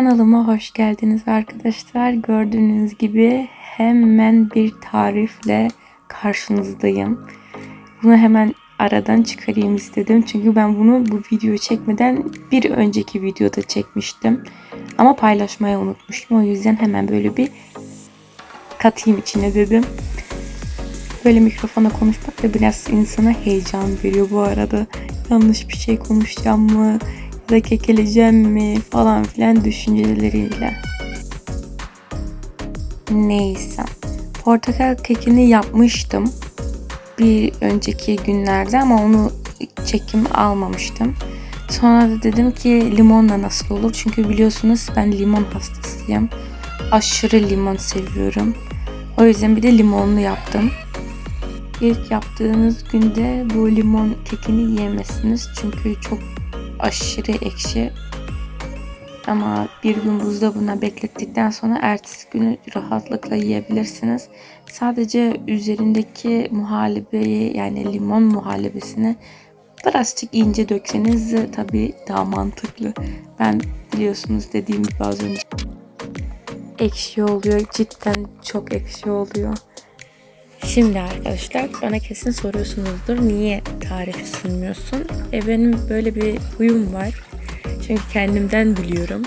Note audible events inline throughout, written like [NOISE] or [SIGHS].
Kanalıma hoş geldiniz arkadaşlar. Gördüğünüz gibi hemen bir tarifle karşınızdayım. Bunu hemen aradan çıkarayım istedim. Çünkü ben bunu bu videoyu çekmeden bir önceki videoda çekmiştim. Ama paylaşmayı unutmuşum. O yüzden hemen böyle bir katayım içine dedim. Böyle mikrofona konuşmak da biraz insana heyecan veriyor bu arada. Yanlış bir şey konuşacağım mı? Da kekeleyeceğim mi? Falan filan düşünceleriyle. Neyse. Portakal kekini yapmıştım. Bir önceki günlerde ama onu çekim almamıştım. Sonra da dedim ki limonla nasıl olur? Çünkü biliyorsunuz ben limon hastasıyım. Aşırı limon seviyorum. O yüzden bir de limonlu yaptım. İlk yaptığınız günde bu limon kekini yiyemezsiniz. Çünkü çok aşırı ekşi. Ama bir gün buzdolabına beklettikten sonra ertesi günü rahatlıkla yiyebilirsiniz. Sadece üzerindeki muhallebeyi yani limon muhallebesini birazcık ince dökseniz tabii daha mantıklı. Ben biliyorsunuz dediğim gibi az önce ekşi oluyor. Cidden çok ekşi oluyor. Şimdi arkadaşlar bana kesin soruyorsunuzdur niye tarifi sunmuyorsun? E benim böyle bir huyum var. Çünkü kendimden biliyorum.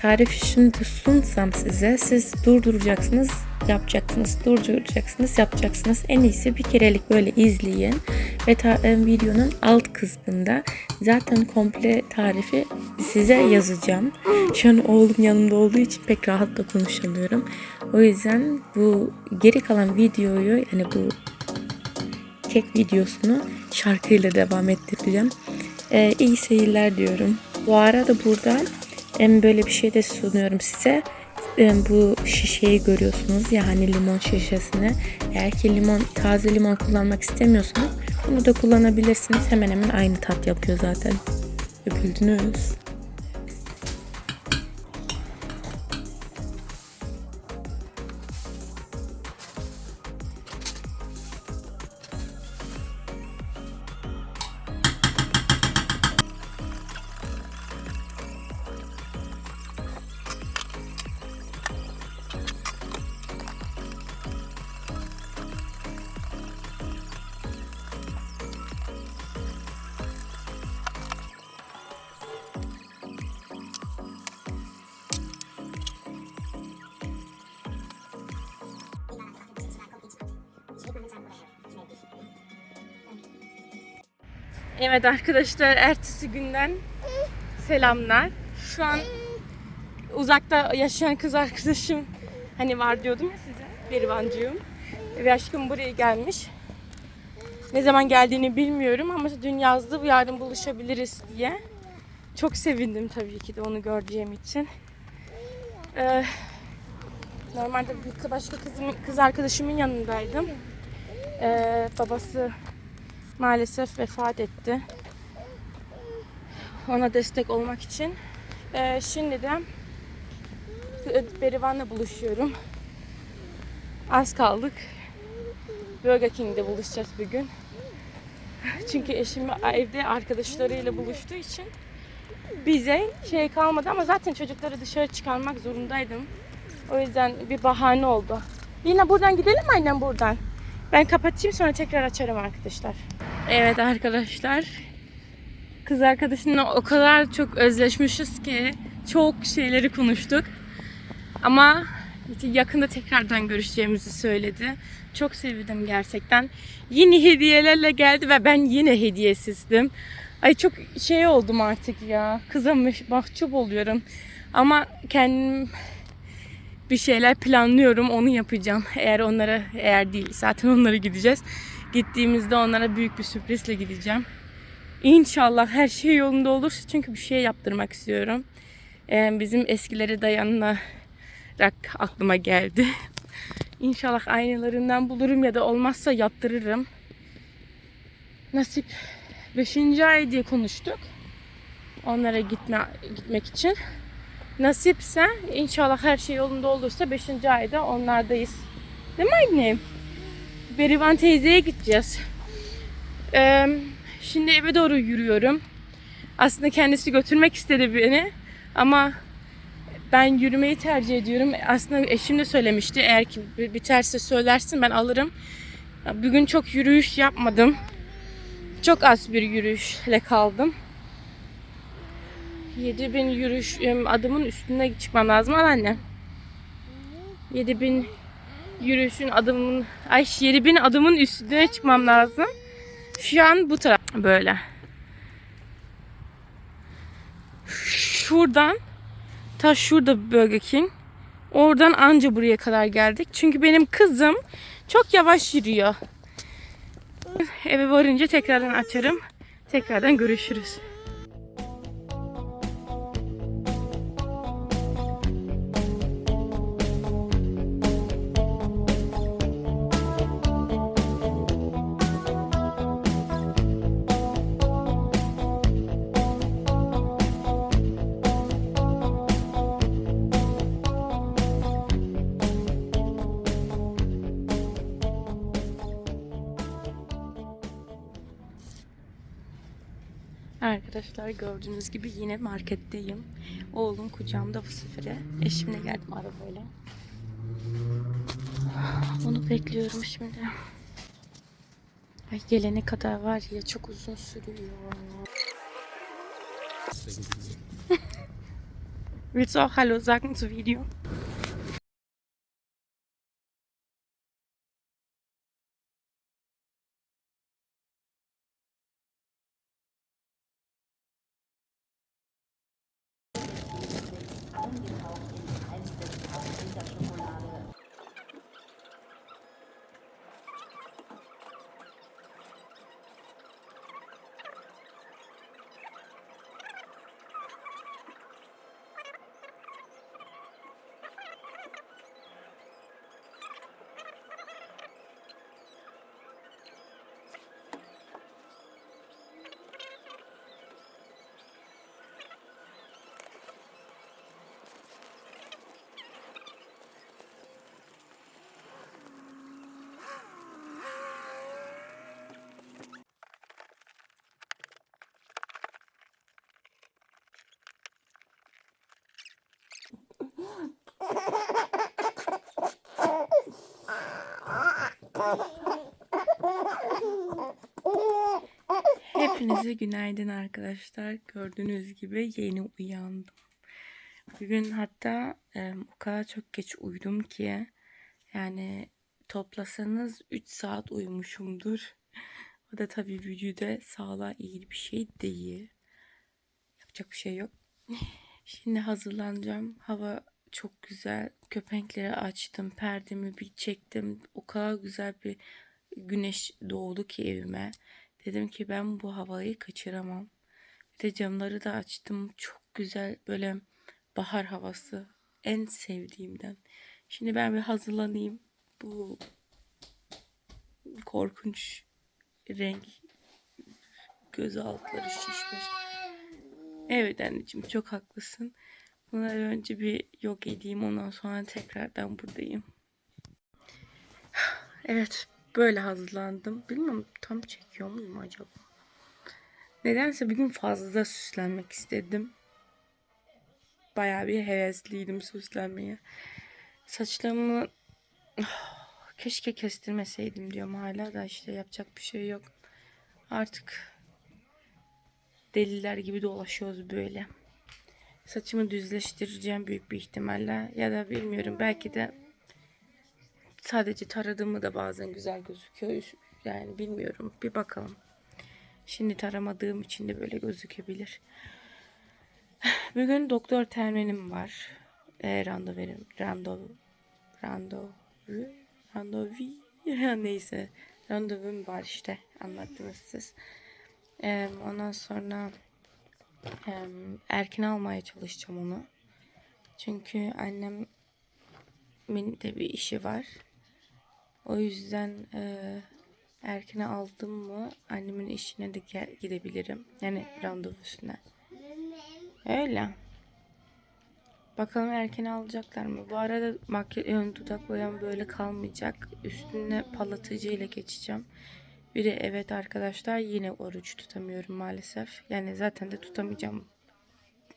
Tarifi şimdi sunsam size siz durduracaksınız yapacaksınız, durduracaksınız, yapacaksınız. En iyisi bir kerelik böyle izleyin ve e, videonun alt kısmında zaten komple tarifi size yazacağım. Şu an oğlum yanımda olduğu için pek rahat da konuşamıyorum. O yüzden bu geri kalan videoyu yani bu kek videosunu şarkıyla devam ettireceğim. Ee, iyi seyirler diyorum. Bu arada burada em, böyle bir şey de sunuyorum size. Em, bu şişeyi görüyorsunuz ya hani limon şişesini. Eğer ki limon taze limon kullanmak istemiyorsanız bunu da kullanabilirsiniz. Hemen hemen aynı tat yapıyor zaten. Öpüldünüz. Evet arkadaşlar ertesi günden selamlar. Şu an uzakta yaşayan kız arkadaşım hani var diyordum ya size. Berivancığım. Ve aşkım buraya gelmiş. Ne zaman geldiğini bilmiyorum ama dün yazdı yarın buluşabiliriz diye. Çok sevindim tabii ki de onu göreceğim için. Ee, normalde başka kızım, kız arkadaşımın yanındaydım. Ee, babası maalesef vefat etti. Ona destek olmak için. Ee, şimdi de Berivan'la buluşuyorum. Az kaldık. Burger King'de buluşacağız bir gün. [LAUGHS] Çünkü eşim evde arkadaşlarıyla buluştuğu için bize şey kalmadı ama zaten çocukları dışarı çıkarmak zorundaydım. O yüzden bir bahane oldu. Yine buradan gidelim annem buradan? Ben kapatayım sonra tekrar açarım arkadaşlar. Evet arkadaşlar. Kız arkadaşımla o kadar çok özleşmişiz ki çok şeyleri konuştuk. Ama yakında tekrardan görüşeceğimizi söyledi. Çok sevindim gerçekten. Yeni hediyelerle geldi ve ben yine hediyesizdim. Ay çok şey oldum artık ya. Kıza mahcup oluyorum. Ama kendim bir şeyler planlıyorum. Onu yapacağım. Eğer onlara eğer değil zaten onlara gideceğiz. Gittiğimizde onlara büyük bir sürprizle gideceğim. İnşallah her şey yolunda olursa çünkü bir şey yaptırmak istiyorum. Ee, bizim eskilere dayanarak aklıma geldi. [LAUGHS] İnşallah aynalarından bulurum ya da olmazsa yaptırırım. Nasip 5. ay diye konuştuk. Onlara gitme gitmek için. Nasipse inşallah her şey yolunda olursa 5. ayda onlardayız. Değil mi annem? Berivan teyzeye gideceğiz. Ee, şimdi eve doğru yürüyorum. Aslında kendisi götürmek istedi beni. Ama Ben yürümeyi tercih ediyorum. Aslında eşim de söylemişti. Eğer ki bi- biterse söylersin ben alırım. Bugün çok yürüyüş yapmadım. Çok az bir yürüyüşle kaldım. 7000 yürüyüş adımın üstüne çıkmam lazım anne. 7000 yürüyüşün adımın ay 7000 adımın üstüne çıkmam lazım. Şu an bu taraf böyle. Şuradan ta şurada Burger King. Oradan anca buraya kadar geldik. Çünkü benim kızım çok yavaş yürüyor. Eve varınca tekrardan açarım. Tekrardan görüşürüz. Arkadaşlar gördüğünüz gibi yine marketteyim. Oğlum kucağımda bu sefere. Eşimle geldim arabayla. Onu bekliyorum şimdi. Ay gelene kadar var ya çok uzun sürüyor. Willst du auch Hallo sagen zu Video? Hepinize günaydın arkadaşlar. Gördüğünüz gibi yeni uyandım. Bugün hatta e, o kadar çok geç uyudum ki yani toplasanız 3 saat uyumuşumdur. [LAUGHS] O da tabii vücuda sağlığa iyi bir şey değil. Yapacak bir şey yok. [LAUGHS] Şimdi hazırlanacağım. Hava çok güzel. Köpenkleri açtım. Perdemi bir çektim. O kadar güzel bir güneş doğdu ki evime. Dedim ki ben bu havayı kaçıramam. Bir de camları da açtım. Çok güzel böyle bahar havası. En sevdiğimden. Şimdi ben bir hazırlanayım. Bu korkunç renk göz altları şişmiş. Evet anneciğim çok haklısın. Bunları önce bir yok edeyim ondan sonra tekrardan buradayım. [SIGHS] Evet böyle hazırlandım. Bilmiyorum tam çekiyor muyum acaba? Nedense bugün fazla süslenmek istedim. Bayağı bir hevesliydim süslenmeye. Saçlarımı keşke kestirmeseydim diyorum hala da işte yapacak bir şey yok. Artık deliler gibi dolaşıyoruz böyle. Saçımı düzleştireceğim büyük bir ihtimalle. Ya da bilmiyorum belki de sadece taradığımı da bazen güzel gözüküyor. Yani bilmiyorum. Bir bakalım. Şimdi taramadığım için de böyle gözükebilir. [SIGHS] Bugün doktor terminim var. E, randevu, randevu, randevu, randevu, [LAUGHS] neyse. Randevum var işte. Anlattınız siz. E, ondan sonra e, erken almaya çalışacağım onu. Çünkü annemin de bir işi var. O yüzden e, erkene aldım mı annemin işine de gidebilirim. Yani randevusuna. Öyle. Bakalım erken alacaklar mı? Bu arada makyaj ön dudak boyam böyle kalmayacak. Üstüne parlatıcı ile geçeceğim. Bir de evet arkadaşlar yine oruç tutamıyorum maalesef. Yani zaten de tutamayacağım.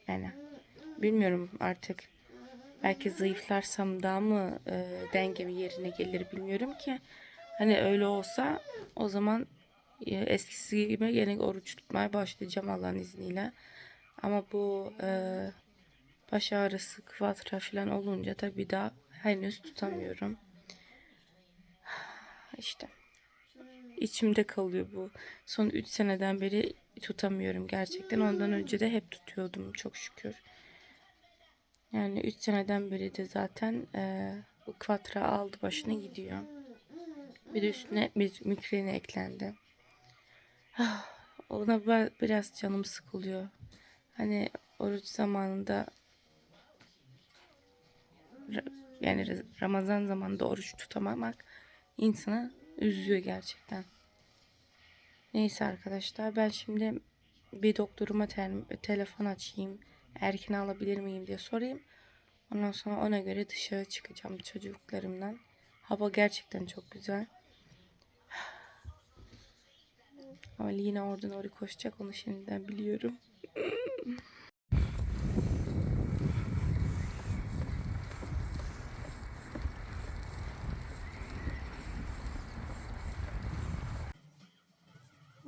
Yani bilmiyorum artık. Belki zayıflarsam daha mı e, dengemi yerine gelir bilmiyorum ki. Hani öyle olsa o zaman e, eskisi gibi yine oruç tutmaya başlayacağım Allah'ın izniyle. Ama bu e, baş ağrısı, kıvatra falan olunca tabii daha henüz tutamıyorum. [SIGHS] İşte içimde kalıyor bu. Son 3 seneden beri tutamıyorum gerçekten. Ondan önce de hep tutuyordum çok şükür. Yani 3 seneden beri de zaten e, bu kvatra aldı başına gidiyor. Bir üstüne bir migreni eklendi. Ah, Ona biraz canım sıkılıyor. Hani oruç zamanında yani Ra- Ramazan zamanında oruç tutamamak insanı üzüyor gerçekten. Neyse arkadaşlar ben şimdi bir doktoruma te- telefon açayım. Erken alabilir miyim diye sorayım. Ondan sonra ona göre dışarı çıkacağım çocuklarımdan. Hava gerçekten çok güzel. [SIGHS] Ama yine oradan oraya koşacak onu şimdiden biliyorum.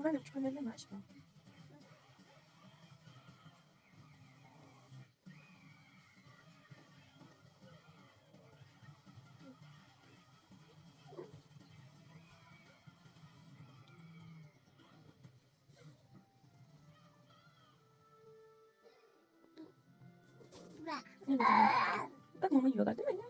Böyle çömeleme açma. Bak mama yiyorlar değil mi?